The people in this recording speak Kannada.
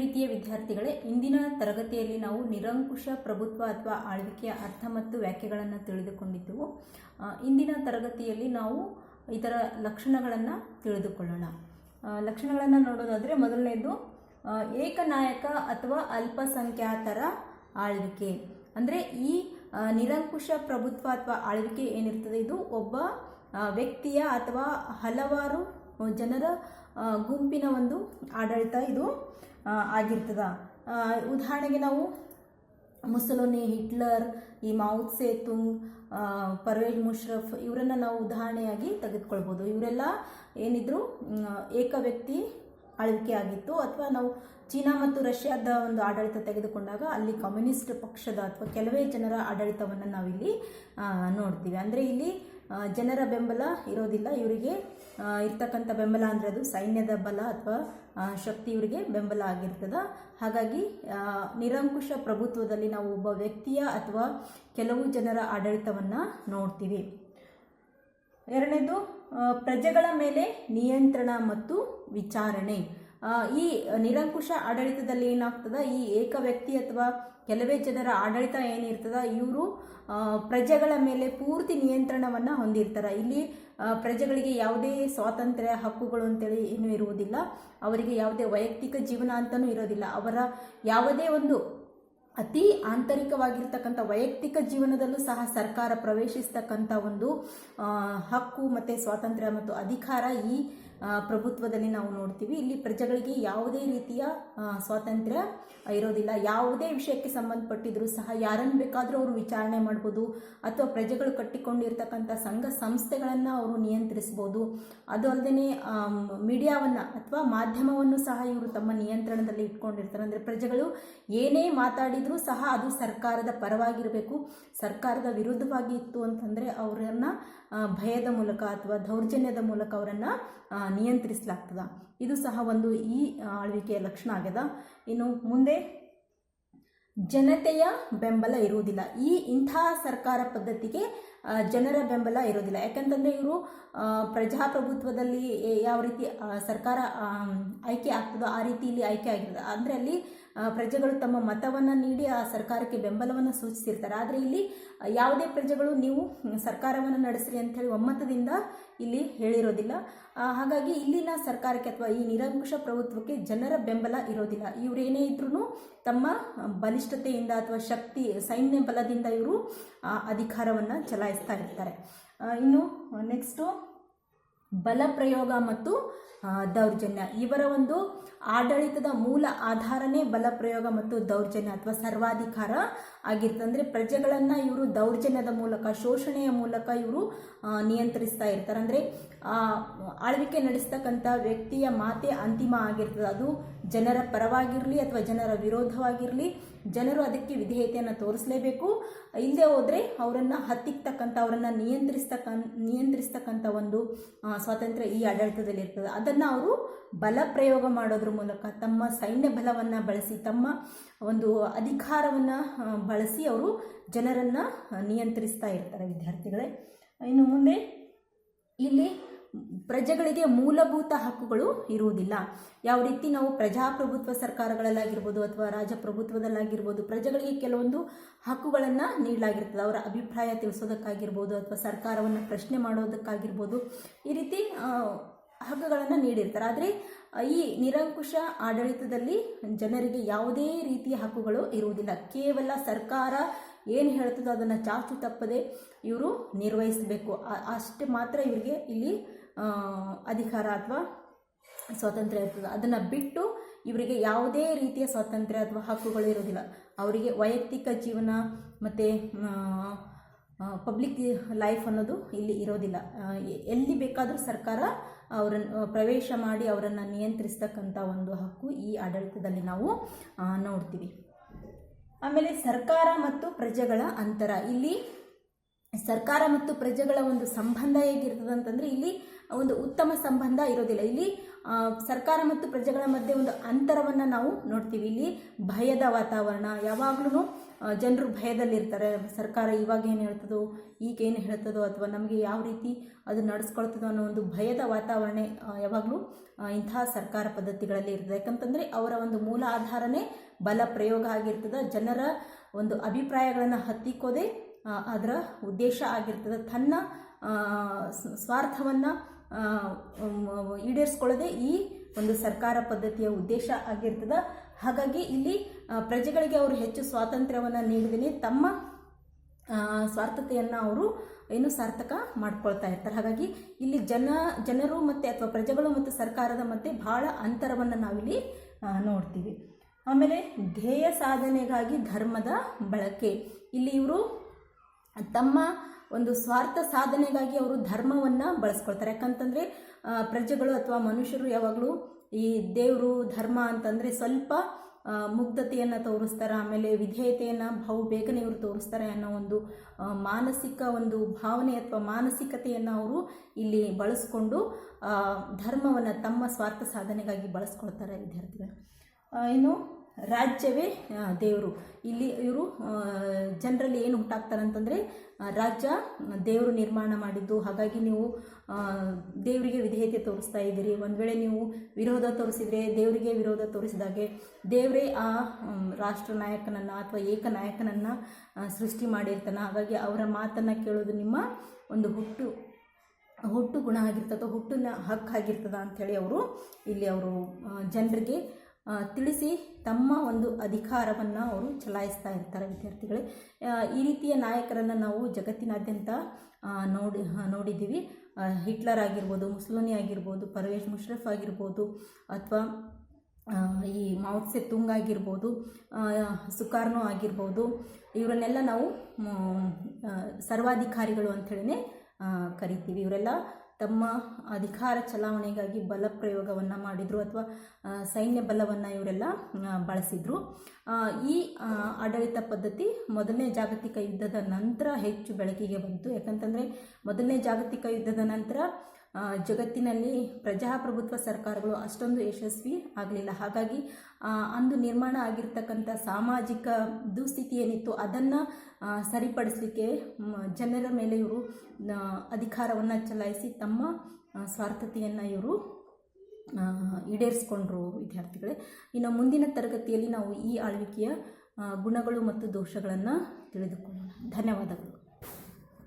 ಪ್ರೀತಿಯ ವಿದ್ಯಾರ್ಥಿಗಳೇ, ಇಂದಿನ ತರಗತಿಯಲ್ಲಿ ನಾವು ನಿರಂಕುಶ ಪ್ರಭುತ್ವ ಅಥವಾ ಆಳ್ವಿಕೆಯ ಅರ್ಥ ಮತ್ತು ವ್ಯಾಖ್ಯೆಗಳನ್ನು ತಿಳಿದುಕೊಂಡಿದ್ದೆವು. ಇಂದಿನ ತರಗತಿಯಲ್ಲಿ ನಾವು ಇದರ ಲಕ್ಷಣಗಳನ್ನು ತಿಳಿದುಕೊಳ್ಳೋಣ. ಲಕ್ಷಣಗಳನ್ನು ನೋಡೋದಾದರೆ ಮೊದಲನೇದು ಏಕನಾಯಕ ಅಥವಾ ಅಲ್ಪಸಂಖ್ಯಾತರ ಆಳ್ವಿಕೆ. ಅಂದರೆ ಈ ನಿರಂಕುಶ ಪ್ರಭುತ್ವ ಅಥವಾ ಆಳ್ವಿಕೆ ಏನಿರ್ತದೆ, ಇದು ಒಬ್ಬ ವ್ಯಕ್ತಿಯ ಅಥವಾ ಹಲವಾರು ಜನರ ಗುಂಪಿನ ಒಂದು ಆಡಳಿತ ಇದು ಆಗಿರ್ತದೆ. ಉದಾಹರಣೆಗೆ ನಾವು ಮುಸಲೋನಿ, ಹಿಟ್ಲರ್, ಈ ಮೌತ್ ಸೇತು ಪರ್ವೇಜ್ ಮುಷ್ರಫ್ ಇವರನ್ನು ನಾವು ಉದಾಹರಣೆಯಾಗಿ ತೆಗೆದುಕೊಳ್ಬೋದು. ಇವರೆಲ್ಲ ಏನಿದ್ರು ಏಕ ವ್ಯಕ್ತಿ ಆಳ್ವಿಕೆ ಆಗಿತ್ತು. ಅಥವಾ ನಾವು ಚೀನಾ ಮತ್ತು ರಷ್ಯಾದ ಒಂದು ಆಡಳಿತ ತೆಗೆದುಕೊಂಡಾಗ ಅಲ್ಲಿ ಕಮ್ಯುನಿಸ್ಟ್ ಪಕ್ಷದ ಅಥವಾ ಕೆಲವೇ ಜನರ ಆಡಳಿತವನ್ನು ನಾವಿಲ್ಲಿ ನೋಡ್ತೀವಿ. ಅಂದರೆ ಇಲ್ಲಿ ಜನರ ಬೆಂಬಲ ಇರೋದಿಲ್ಲ. ಇವರಿಗೆ ಇರ್ತಕ್ಕಂಥ ಬೆಂಬಲ ಅಂದರೆ ಅದು ಸೈನ್ಯದ ಬಲ ಅಥವಾ ಶಕ್ತಿ ಇವರಿಗೆ ಬೆಂಬಲ ಆಗಿರ್ತದ. ಹಾಗಾಗಿ ನಿರಂಕುಶ ಪ್ರಭುತ್ವದಲ್ಲಿ ನಾವು ಒಬ್ಬ ವ್ಯಕ್ತಿಯ ಅಥವಾ ಕೆಲವು ಜನರ ಆಡಳಿತವನ್ನು ನೋಡ್ತೀವಿ. ಎರಡನೇದು ಪ್ರಜೆಗಳ ಮೇಲೆ ನಿಯಂತ್ರಣ ಮತ್ತು ವಿಚಾರಣೆ. ಈ ನಿರಂಕುಶ ಆಡಳಿತದಲ್ಲಿ ಏನಾಗ್ತದ? ಈ ಏಕ ವ್ಯಕ್ತಿ ಅಥವಾ ಕೆಲವೇ ಜನರ ಆಡಳಿತ ಏನಿರ್ತದ? ಇವರು ಪ್ರಜೆಗಳ ಮೇಲೆ ಪೂರ್ತಿ ನಿಯಂತ್ರಣವನ್ನು ಹೊಂದಿರ್ತಾರೆ. ಇಲ್ಲಿ ಪ್ರಜೆಗಳಿಗೆ ಯಾವುದೇ ಸ್ವಾತಂತ್ರ್ಯ ಹಕ್ಕುಗಳು ಅಂತೇಳಿ ಏನೂ ಇರುವುದಿಲ್ಲ. ಅವರಿಗೆ ಯಾವುದೇ ವೈಯಕ್ತಿಕ ಜೀವನ ಅಂತಲೂ ಇರೋದಿಲ್ಲ. ಅವರ ಯಾವುದೇ ಒಂದು ಅತಿ ಆಂತರಿಕವಾಗಿರ್ತಕ್ಕಂಥ ವೈಯಕ್ತಿಕ ಜೀವನದಲ್ಲೂ ಸಹ ಸರ್ಕಾರ ಪ್ರವೇಶಿಸ್ತಕ್ಕಂಥ ಒಂದು ಹಕ್ಕು ಮತ್ತು ಸ್ವಾತಂತ್ರ್ಯ ಮತ್ತು ಅಧಿಕಾರ ಈ ಪ್ರಭುತ್ವದಲ್ಲಿ ನಾವು ನೋಡ್ತೀವಿ. ಇಲ್ಲಿ ಪ್ರಜೆಗಳಿಗೆ ಯಾವುದೇ ರೀತಿಯ ಸ್ವಾತಂತ್ರ್ಯ ಇರೋದಿಲ್ಲ. ಯಾವುದೇ ವಿಷಯಕ್ಕೆ ಸಂಬಂಧಪಟ್ಟಿದ್ರು ಸಹ ಯಾರನ್ನು ಬೇಕಾದರೂ ಅವರು ವಿಚಾರಣೆ ಮಾಡ್ಬೋದು. ಅಥವಾ ಪ್ರಜೆಗಳು ಕಟ್ಟಿಕೊಂಡಿರ್ತಕ್ಕಂಥ ಸಂಘ ಸಂಸ್ಥೆಗಳನ್ನು ಅವರು ನಿಯಂತ್ರಿಸ್ಬೋದು. ಅದು ಅಲ್ಲದೆ ಮೀಡಿಯಾವನ್ನು ಅಥವಾ ಮಾಧ್ಯಮವನ್ನು ಸಹ ಇವರು ತಮ್ಮ ನಿಯಂತ್ರಣದಲ್ಲಿ ಇಟ್ಕೊಂಡಿರ್ತಾರೆ. ಅಂದರೆ ಪ್ರಜೆಗಳು ಏನೇ ಮಾತಾಡಿದರೂ ಸಹ ಅದು ಸರ್ಕಾರದ ಪರವಾಗಿರಬೇಕು. ಸರ್ಕಾರದ ವಿರುದ್ಧವಾಗಿ ಇತ್ತು ಅಂತಂದರೆ ಅವರನ್ನು ಭಯದ ಮೂಲಕ ಅಥವಾ ದೌರ್ಜನ್ಯದ ಮೂಲಕ ಅವರನ್ನು ನಿಯಂತ್ರಿಸಲಾಗ್ತದ. ಇದು ಸಹ ಒಂದು ಈ ಆಳ್ವಿಕೆಯ ಲಕ್ಷಣ ಆಗ್ಯದ. ಇನ್ನು ಮುಂದೆ, ಜನತೆಯ ಬೆಂಬಲ ಇರುವುದಿಲ್ಲ. ಈ ಇಂಥ ಸರ್ಕಾರ ಪದ್ಧತಿಗೆ ಜನರ ಬೆಂಬಲ ಇರೋದಿಲ್ಲ ಯಾಕಂತಂದರೆ ಇವರು ಪ್ರಜಾಪ್ರಭುತ್ವದಲ್ಲಿ ಯಾವ ರೀತಿ ಸರ್ಕಾರ ಆಯ್ಕೆ ಆಗ್ತದೋ ಆ ರೀತಿ ಇಲ್ಲಿ ಆಯ್ಕೆ ಆಗಿರ್ತದೆ ಅಂದರೆ ಅಲ್ಲಿ ಪ್ರಜೆಗಳು ತಮ್ಮ ಮತವನ್ನು ನೀಡಿ ಆ ಸರ್ಕಾರಕ್ಕೆ ಬೆಂಬಲವನ್ನು ಸೂಚಿಸಿರ್ತಾರೆ. ಆದರೆ ಇಲ್ಲಿ ಯಾವುದೇ ಪ್ರಜೆಗಳು ನೀವು ಸರ್ಕಾರವನ್ನು ನಡೆಸ್ರಿ ಅಂಥೇಳಿ ಒಮ್ಮತದಿಂದ ಇಲ್ಲಿ ಹೇಳಿರೋದಿಲ್ಲ. ಹಾಗಾಗಿ ಇಲ್ಲಿನ ಸರ್ಕಾರಕ್ಕೆ ಅಥವಾ ಈ ನಿರಂಕುಶ ಪ್ರಭುತ್ವಕ್ಕೆ ಜನರ ಬೆಂಬಲ ಇರೋದಿಲ್ಲ. ಇವರೇನೇ ಇದ್ರೂ ತಮ್ಮ ಬಲಿಷ್ಠತೆಯಿಂದ ಅಥವಾ ಶಕ್ತಿ, ಸೈನ್ಯ ಬಲದಿಂದ ಇವರು ಅಧಿಕಾರವನ್ನು ಚಲಾಯಿಸ್ತಾ ಇರ್ತಾರೆ. ಇನ್ನು ನೆಕ್ಸ್ಟು ಬಲ ಪ್ರಯೋಗ ಮತ್ತು ದೌರ್ಜನ್ಯ. ಇವರ ಒಂದು ಆಡಳಿತದ ಮೂಲ ಆಧಾರನೇ ಬಲ ಪ್ರಯೋಗ ಮತ್ತು ದೌರ್ಜನ್ಯ ಅಥವಾ ಸರ್ವಾಧಿಕಾರ ಆಗಿರ್ತದೆ. ಅಂದರೆ ಪ್ರಜೆಗಳನ್ನು ಇವರು ದೌರ್ಜನ್ಯದ ಮೂಲಕ, ಶೋಷಣೆಯ ಮೂಲಕ ಇವರು ನಿಯಂತ್ರಿಸ್ತಾ ಇರ್ತಾರೆ. ಅಂದರೆ ಆಳ್ವಿಕೆ ನಡೆಸ್ತಕ್ಕಂಥ ವ್ಯಕ್ತಿಯ ಮಾತೆ ಅಂತಿಮ ಆಗಿರ್ತದೆ. ಅದು ಜನರ ಪರವಾಗಿರಲಿ ಅಥವಾ ಜನರ ವಿರೋಧವಾಗಿರಲಿ ಜನರು ಅದಕ್ಕೆ ವಿಧೇಯತೆಯನ್ನು ತೋರಿಸಲೇಬೇಕು. ಇಲ್ಲದೆ ಹೋದರೆ ಅವರನ್ನು ಹತ್ತಿಕ್ತಕ್ಕಂಥ, ಅವರನ್ನು ನಿಯಂತ್ರಿಸ್ತಕ್ಕಂ, ನಿಯಂತ್ರಿಸ್ತಕ್ಕಂಥ ಒಂದು ಸ್ವಾತಂತ್ರ್ಯ ಈ ಆಡಳಿತದಲ್ಲಿ ಇರ್ತದೆ. ಅದನ್ನು ಅವರು ಬಲ ಪ್ರಯೋಗ ಮಾಡೋದ್ರ ಮೂಲಕ, ತಮ್ಮ ಸೈನ್ಯ ಬಲವನ್ನು ಬಳಸಿ, ತಮ್ಮ ಒಂದು ಅಧಿಕಾರವನ್ನು ಬಳಸಿ ಅವರು ಜನರನ್ನು ನಿಯಂತ್ರಿಸ್ತಾ ಇರ್ತಾರೆ ವಿದ್ಯಾರ್ಥಿಗಳೇ. ಇನ್ನು ಮುಂದೆ ಇಲ್ಲಿ ಪ್ರಜೆಗಳಿಗೆ ಮೂಲಭೂತ ಹಕ್ಕುಗಳು ಇರುವುದಿಲ್ಲ. ಯಾವ ರೀತಿ ನಾವು ಪ್ರಜಾಪ್ರಭುತ್ವ ಸರ್ಕಾರಗಳಲ್ಲಾಗಿರ್ಬೋದು ಅಥವಾ ರಾಜಪ್ರಭುತ್ವದಲ್ಲಾಗಿರ್ಬೋದು, ಪ್ರಜೆಗಳಿಗೆ ಕೆಲವೊಂದು ಹಕ್ಕುಗಳನ್ನು ನೀಡಲಾಗಿರ್ತದೆ. ಅವರ ಅಭಿಪ್ರಾಯ ತಿಳಿಸೋದಕ್ಕಾಗಿರ್ಬೋದು ಅಥವಾ ಸರ್ಕಾರವನ್ನು ಪ್ರಶ್ನೆ ಮಾಡೋದಕ್ಕಾಗಿರ್ಬೋದು ಈ ರೀತಿ ಹಕ್ಕುಗಳನ್ನು ನೀಡಿರ್ತಾರೆ. ಆದರೆ, ಈ ನಿರಂಕುಶ ಆಡಳಿತದಲ್ಲಿ ಜನರಿಗೆ ಯಾವುದೇ ರೀತಿಯ ಹಕ್ಕುಗಳು ಇರುವುದಿಲ್ಲ. ಕೇವಲ ಸರ್ಕಾರ ಏನು ಹೇಳ್ತದೋ ಅದನ್ನು ಚಾಚು ತಪ್ಪದೆ ಇವರು ನಿರ್ವಹಿಸಬೇಕು. ಅಷ್ಟು ಮಾತ್ರ ಇವರಿಗೆ ಇಲ್ಲಿ ಅಧಿಕಾರ ಅಥವಾ ಸ್ವಾತಂತ್ರ್ಯ ಇರ್ತದೆ. ಅದನ್ನು ಬಿಟ್ಟು ಇವರಿಗೆ ಯಾವುದೇ ರೀತಿಯ ಸ್ವಾತಂತ್ರ್ಯ ಅಥವಾ ಹಕ್ಕುಗಳು ಇರೋದಿಲ್ಲ ಅವರಿಗೆ ವೈಯಕ್ತಿಕ ಜೀವನ ಮತ್ತು ಪಬ್ಲಿಕ್ ಲೈಫ್ ಅನ್ನೋದು ಇಲ್ಲಿ ಇರೋದಿಲ್ಲ. ಎಲ್ಲಿ ಬೇಕಾದರೂ ಸರ್ಕಾರ ಅವರನ್ನು ಪ್ರವೇಶ ಮಾಡಿ ಅವರನ್ನು ನಿಯಂತ್ರಿಸ್ತಕ್ಕಂಥ ಒಂದು ಹಕ್ಕು ಈ ಆಡಳಿತದಲ್ಲಿ ನಾವು ನೋಡ್ತೀವಿ. ಆಮೇಲೆ ಸರ್ಕಾರ ಮತ್ತು ಪ್ರಜೆಗಳ ಅಂತರ. ಇಲ್ಲಿ ಸರ್ಕಾರ ಮತ್ತು ಪ್ರಜೆಗಳ ಒಂದು ಸಂಬಂಧ ಹೇಗಿರ್ತದೆ ಅಂತಂದರೆ ಇಲ್ಲಿ ಒಂದು ಉತ್ತಮ ಸಂಬಂಧ ಇರೋದಿಲ್ಲ. ಇಲ್ಲಿ ಸರ್ಕಾರ ಮತ್ತು ಪ್ರಜೆಗಳ ಮಧ್ಯೆ ಒಂದು ಅಂತರವನ್ನು ನಾವು ನೋಡ್ತೀವಿ. ಇಲ್ಲಿ ಭಯದ ವಾತಾವರಣ ಯಾವಾಗಲೂ ಜನರು ಭಯದಲ್ಲಿರ್ತಾರೆ. ಸರ್ಕಾರ ಇವಾಗ ಏನು ಹೇಳ್ತದೋ, ಈಗ ಏನು ಹೇಳ್ತದೋ ಅಥವಾ ನಮಗೆ ಯಾವ ರೀತಿ ಅದು ನಡೆಸ್ಕೊಳ್ತದೋ ಅನ್ನೋ ಒಂದು ಭಯದ ವಾತಾವರಣ ಯಾವಾಗಲೂ ಇಂತಹ ಸರ್ಕಾರ ಪದ್ಧತಿಗಳಲ್ಲಿ ಇರ್ತದೆ. ಯಾಕಂತಂದರೆ ಅವರ ಒಂದು ಮೂಲ ಆಧಾರನೇ ಬಲ ಪ್ರಯೋಗ ಆಗಿರ್ತದೆ. ಜನರ ಒಂದು ಅಭಿಪ್ರಾಯಗಳನ್ನು ಹತ್ತಿಕ್ಕೋದೇ ಅದರ ಉದ್ದೇಶ ಆಗಿರ್ತದೆ. ತನ್ನ ಸ್ವಾರ್ಥವನ್ನು ಈಡೇರಿಸ್ಕೊಳ್ಳೋದೇ ಈ ಒಂದು ಸರ್ಕಾರ ಪದ್ಧತಿಯ ಉದ್ದೇಶ ಆಗಿರ್ತದೆ. ಹಾಗಾಗಿ ಇಲ್ಲಿ ಪ್ರಜೆಗಳಿಗೆ ಅವರು ಹೆಚ್ಚು ಸ್ವಾತಂತ್ರ್ಯವನ್ನು ನೀಡಿದೇ ತಮ್ಮ ಸ್ವಾರ್ಥತೆಯನ್ನು ಅವರು ಏನು ಸಾರ್ಥಕ ಮಾಡ್ಕೊಳ್ತಾ ಇರ್ತಾರೆ. ಹಾಗಾಗಿ ಇಲ್ಲಿ ಜನ, ಜನರು ಮತ್ತು ಅಥವಾ ಪ್ರಜೆಗಳು ಮತ್ತು ಸರ್ಕಾರದ ಮಧ್ಯೆ ಬಹಳ ಅಂತರವನ್ನು ನಾವಿಲ್ಲಿ ನೋಡ್ತೀವಿ. ಆಮೇಲೆ ಧ್ಯೇಯ ಸಾಧನೆಗಾಗಿ ಧರ್ಮದ ಬಳಕೆ. ಇಲ್ಲಿ ಇವರು ತಮ್ಮ ಒಂದು ಸ್ವಾರ್ಥ ಸಾಧನೆಗಾಗಿ ಅವರು ಧರ್ಮವನ್ನು ಬಳಸ್ಕೊಳ್ತಾರೆ. ಯಾಕಂತಂದರೆ ಪ್ರಜೆಗಳು ಅಥವಾ ಮನುಷ್ಯರು ಯಾವಾಗಲೂ ಈ ದೇವರು, ಧರ್ಮ ಅಂತಂದರೆ ಸ್ವಲ್ಪ ಮುಗ್ಧತೆಯನ್ನು ತೋರಿಸ್ತಾರೆ, ಆಮೇಲೆ ವಿಧೇಯತೆಯನ್ನು ಬಹು ಬೇಗನೆ ಇವರು ತೋರಿಸ್ತಾರೆ ಅನ್ನೋ ಒಂದು ಮಾನಸಿಕ ಒಂದು ಭಾವನೆ ಅಥವಾ ಮಾನಸಿಕತೆಯನ್ನು ಅವರು ಇಲ್ಲಿ ಬಳಸ್ಕೊಂಡು ಧರ್ಮವನ್ನು ತಮ್ಮ ಸ್ವಾರ್ಥ ಸಾಧನೆಗಾಗಿ ಬಳಸ್ಕೊಳ್ತಾರೆ ವಿದ್ಯಾರ್ಥಿಗಳು. ಇನ್ನು ರಾಜ್ಯವೇ ದೇವರು. ಇಲ್ಲಿ ಇವರು ಜನರಲ್ಲಿ ಏನು ಉಂಟಾಗ್ತಾರೆ ಅಂತಂದರೆ ರಾಜ್ಯ ದೇವರು ನಿರ್ಮಾಣ ಮಾಡಿದ್ದು. ಹಾಗಾಗಿ ನೀವು ದೇವರಿಗೆ ವಿಧೇಯತೆ ತೋರಿಸ್ತಾ ಇದ್ದೀರಿ. ಒಂದು ವೇಳೆ ನೀವು ವಿರೋಧ ತೋರಿಸಿದರೆ, ದೇವರಿಗೆ ವಿರೋಧ ತೋರಿಸಿದಾಗೆ ದೇವರೇ ಆ ರಾಷ್ಟ್ರ ನಾಯಕನನ್ನು ಅಥವಾ ಏಕನಾಯಕನನ್ನು ಸೃಷ್ಟಿ ಮಾಡಿರ್ತಾನೆ. ಹಾಗಾಗಿ ಅವರ ಮಾತನ್ನು ಕೇಳೋದು ನಿಮ್ಮ ಒಂದು ಹುಟ್ಟು ಹುಟ್ಟು ಗುಣ ಆಗಿರ್ತದೆ, ಹುಟ್ಟಿನ ಹಕ್ಕಾಗಿರ್ತದ ಅಂಥೇಳಿ ಅವರು ಇಲ್ಲಿ ಅವರು ಜನರಿಗೆ ತಿಳಿಸಿ ತಮ್ಮ ಒಂದು ಅಧಿಕಾರವನ್ನು ಅವರು ಚಲಾಯಿಸ್ತಾ ಇರ್ತಾರೆ ವಿದ್ಯಾರ್ಥಿಗಳೇ. ಈ ರೀತಿಯ ನಾಯಕರನ್ನು ನಾವು ಜಗತ್ತಿನಾದ್ಯಂತ ನೋಡಿ ನೋಡಿದ್ದೀವಿ. ಹಿಟ್ಲರ್ ಆಗಿರ್ಬೋದು, ಮುಸ್ಲೋನಿ ಆಗಿರ್ಬೋದು, ಪರ್ವೇಶ್ ಮುಷರಫ್ ಆಗಿರ್ಬೋದು, ಅಥವಾ ಈ ಮಾವತ್ಸೆ ತುಂಗ್ ಆಗಿರ್ಬೋದು ಸುಕಾರ್ನೋ ಆಗಿರ್ಬೋದು, ಇವರನ್ನೆಲ್ಲ ನಾವು ಸರ್ವಾಧಿಕಾರಿಗಳು ಅಂಥೇಳಿನೇ ಕರಿತೀವಿ. ಇವರೆಲ್ಲ ತಮ್ಮ ಅಧಿಕಾರ ಚಲಾವಣೆಗಾಗಿ ಬಲ ಪ್ರಯೋಗವನ್ನು ಮಾಡಿದರು ಅಥವಾ ಸೈನ್ಯ ಬಲವನ್ನು ಇವರೆಲ್ಲ ಬಳಸಿದರು. ಈ ಆಡಳಿತ ಪದ್ಧತಿ ಮೊದಲನೇ ಜಾಗತಿಕ ಯುದ್ಧದ ನಂತರ ಹೆಚ್ಚು ಬೆಳಕಿಗೆ ಬಂತು. ಯಾಕಂತಂದರೆ, ಮೊದಲನೇ ಜಾಗತಿಕ ಯುದ್ಧದ ನಂತರ ಜಗತ್ತಿನಲ್ಲಿ ಪ್ರಜಾಪ್ರಭುತ್ವ ಸರ್ಕಾರಗಳು ಅಷ್ಟೊಂದು ಯಶಸ್ವಿ ಆಗಲಿಲ್ಲ. ಹಾಗಾಗಿ ಅಂದು ನಿರ್ಮಾಣ ಆಗಿರ್ತಕ್ಕಂಥ ಸಾಮಾಜಿಕ ದುಸ್ಥಿತಿ ಏನಿತ್ತು ಅದನ್ನು ಸರಿಪಡಿಸಲಿಕ್ಕೆ ಜನರ ಮೇಲೆ ಇವರು ಅಧಿಕಾರವನ್ನು ಚಲಾಯಿಸಿ ತಮ್ಮ ಸ್ವಾರ್ಥತೆಯನ್ನು ಇವರು ಈಡೇರಿಸ್ಕೊಂಡ್ರು ವಿದ್ಯಾರ್ಥಿಗಳೇ. ಇನ್ನು ಮುಂದಿನ ತರಗತಿಯಲ್ಲಿ ನಾವು ಈ ಆಳ್ವಿಕೆಯ ಗುಣಗಳು ಮತ್ತು ದೋಷಗಳನ್ನು ತಿಳಿದುಕೊಳ್ಳೋಣ. ಧನ್ಯವಾದಗಳು.